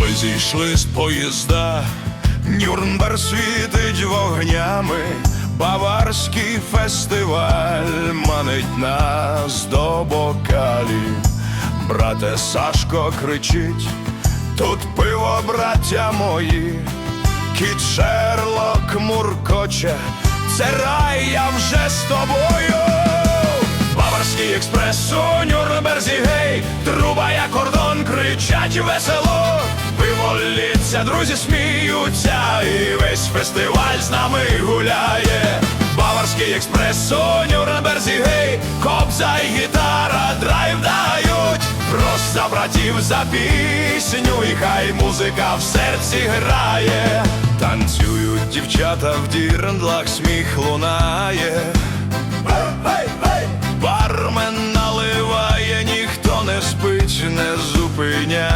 Ми зійшли з поїзда, Нюрнберг світить вогнями, Баварський фестиваль манить нас до бокалів. Брате Сашко кричить, тут пиво, браття мої, кіт Шерлок муркоче, це рай, я вже з тобою. Баварський експрес у Нюрнберзі, гей, труба я кордон, кричать весело. Пиво лється, друзі сміються, і весь фестиваль з нами гуляє. Баварський експрес у Нюрнберзі, гей, кобза і гітара драйв дають. Просто братів за пісню, і хай музика в серці грає. Танцюють дівчата в дірндлах, сміх лунає. Бармен наливає, ніхто не спить, не зупиняє.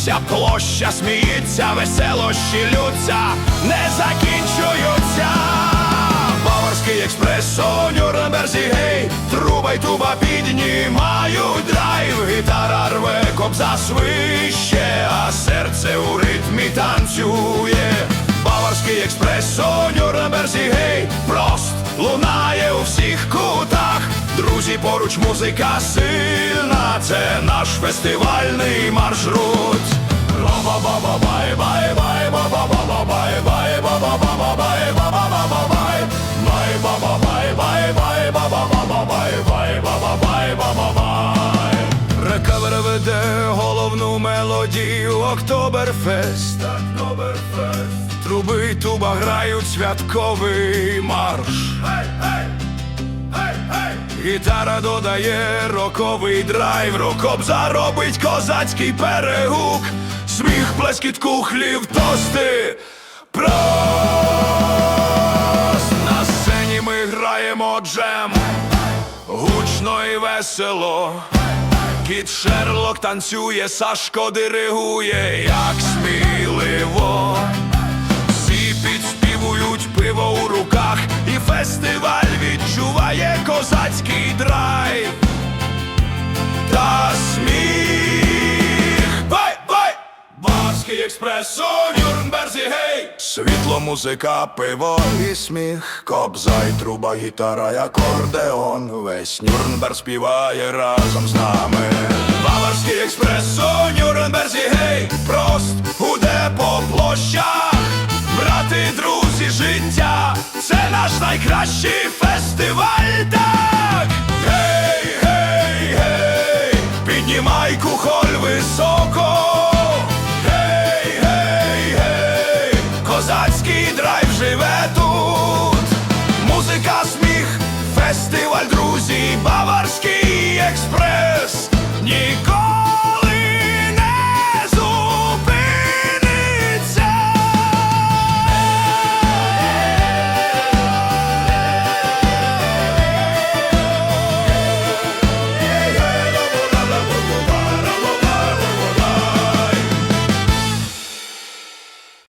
Вся площа сміється, веселощі лються, не закінчуються. Баварський експрес Нюрнберзі, гей, труба й туба піднімають драйв, гітара рве, кобза свище, а серце у ритмі танцює. Баварський експрес у Нюрнберзі, гей, прост лунає поруч музика сильна, це наш фестивальний маршрут. Рекавер веде головну мелодію Октоберфест. Октоберфест. Труби туба грають святковий марш. Гітара додає роковий драйв, рокоп заробить козацький перегук, сміх, плескіт кухлів, тости. Прост на сцені ми граємо джем, гучно і весело. Кіт Шерлок танцює, Сашко диригує, як сміливо. Барський експрес Нюрнберзі, гей! Світло, музика, пиво і сміх, кобза й труба, гітара, й акордеон. Весь Нюрнберг співає разом з нами. Баварський експрес у Нюрнберзі, гей! Прост гуде по площах. Брати, друзі, життя, це наш найкращий фестиваль, так!